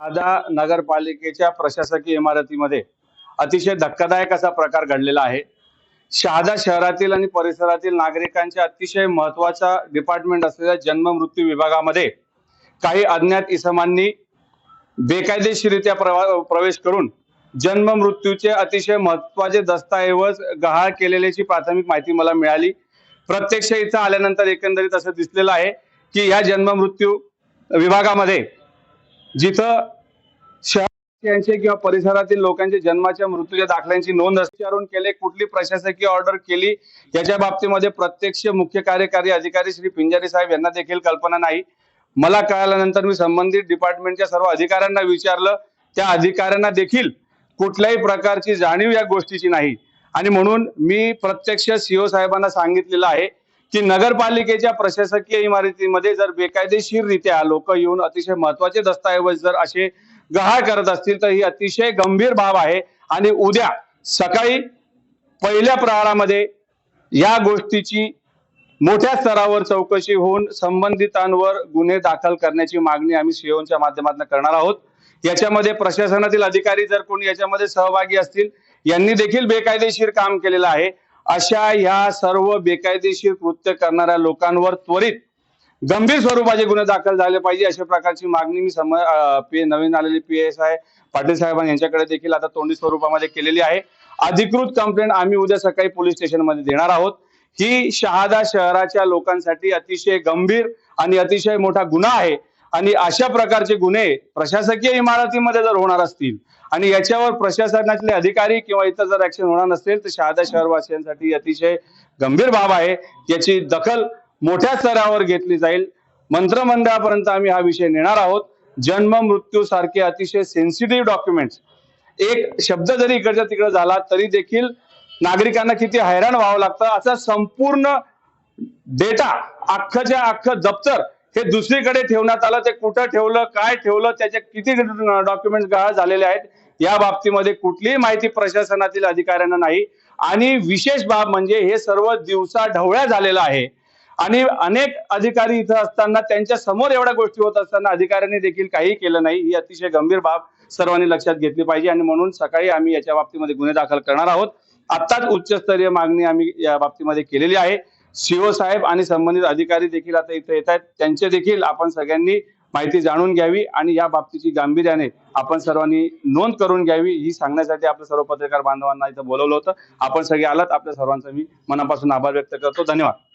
शहादा नगरपालिकेच्या प्रशासकीय इमारतीमध्ये अतिशय धक्कादायक असा प्रकार घडलेला आहे. शहादा शहरातील आणि परिसरातील नागरिकांच्या अतिशय महत्त्वाचा डिपार्टमेंट असलेल्या जन्म मृत्यू विभागामध्ये काही अज्ञात इसमांनी बेकायदेशीरित्या प्रवा- प्रवेश करून जन्म मृत्यूचे अतिशय महत्त्वाचे दस्तऐवज गहाळ केलेल्याची प्राथमिक माहिती मला मिळाली. प्रत्यक्ष इथं आल्यानंतर एकंदरीत असं दिसलेलं आहे की या जन्म मृत्यू विभागामध्ये जिथं शहराचे किंवा परिसरातील लोकांच्या जन्माच्या मृत्यूच्या दाखल्यांची नोंद विचारून केले कुठली प्रशासकीय ऑर्डर केली याच्या बाबतीमध्ये प्रत्यक्ष मुख्य कार्यकारी अधिकारी श्री पिंजारी साहेब यांना देखील कल्पना नाही. मला कळाल्यानंतर मी संबंधित डिपार्टमेंटच्या सर्व अधिकाऱ्यांना विचारलं. त्या अधिकाऱ्यांना देखील कुठल्याही प्रकारची जाणीव या गोष्टीची नाही. आणि म्हणून मी प्रत्यक्ष सीओ साहेबांना सांगितलेलं आहे. की नगरपालिकेच्या प्रशासकीय इमारतीमध्ये जर बेकायदेशीररित्या लोक येऊन अतिशय महत्त्वाचे दस्तऐवज जर असे गहाळ करत असतील तर ही अतिशय गंभीर बाब आहे. आणि उद्या सकाळी पहिल्या प्रहारामध्ये या गोष्टीची मोठ्या स्तरावर चौकशी होऊन संबंधितांवर गुन्हे दाखल करण्याची मागणी आम्ही सीओच्या माध्यमातून करणार आहोत. याच्यामध्ये प्रशासनातील अधिकारी जर कोणी याच्यामध्ये सहभागी असतील यांनी देखील बेकायदेशीर काम केलेलं आहे. अशा ह्या सर्व बेकायदेशीर कृत्य करणाऱ्या लोकांवर त्वरित गंभीर स्वरूपाचे गुन्हे दाखल झाले पाहिजे अशा प्रकारची मागणी मी सम पी- नवीन आलेले पी एस आय पाटील साहेबांनी यांच्याकडे देखील आता तोंडी स्वरूपामध्ये केलेली आहे. अधिकृत कंप्लेंट आम्ही उद्या सकाळी पोलीस स्टेशनमध्ये देणार आहोत. ही शहादा शहराच्या लोकांसाठी अतिशय गंभीर आणि अतिशय मोठा गुन्हा आहे. आणि अशा प्रकारचे गुन्हे प्रशासकीय इमारतीमध्ये जर होणार असतील आणि याच्यावर प्रशासनातले अधिकारी किंवा इतर जर ऍक्शन होणार नसेल तर शहादा शहरवासियांसाठी अतिशय गंभीर बाब आहे. याची दखल मोठ्या स्तरावर घेतली जाईल. मंत्रमंडळापर्यंत आम्ही हा विषय नेणार आहोत. जन्म मृत्यू सारखे अतिशय सेन्सिटिव्ह डॉक्युमेंट्स एक शब्द जरी इकडच्या तिकडे झाला तरी देखील नागरिकांना किती हैराण व्हावं लागतं. असा संपूर्ण डेटा अख्खच्या अख्खं दप्तर हे दुसरीकडे ठेवण्यात आलं ते कुठं ठेवलं काय ठेवलं त्याचे किती डॉक्युमेंट गहाळ झालेले आहेत या बाबतीमध्ये कुठलीही माहिती प्रशासनातील अधिकाऱ्यांना नाही. आणि विशेष बाब म्हणजे हे सर्व दिवसा ढवळ्या झालेलं आहे. आणि अनेक अधिकारी इथं असताना त्यांच्यासमोर एवढ्या गोष्टी होत असताना अधिकाऱ्यांनी देखील काही केलं नाही. ही अतिशय गंभीर बाब सर्वांनी लक्षात घेतली पाहिजे आणि म्हणून सकाळी आम्ही याच्या बाबतीमध्ये गुन्हे दाखल करणार आहोत. आत्ताच उच्चस्तरीय मागणी आम्ही या बाबतीमध्ये केलेली आहे. सीओ साहेब आणि संबंधित अधिकारी देखील आता इथे येत आहेत. त्यांचे देखील आपण सगळ्यांनी माहिती जाणून घ्यावी आणि या बाबतीची गांभीर्याने आपण सर्वांनी नोंद करून घ्यावी. ही सांगण्यासाठी आपल्या सर्व पत्रकार बांधवांना इथं बोलवलं होतं. आपण सगळे आलात. आपल्या सर्वांचा मी मनापासून आभार व्यक्त करतो. धन्यवाद.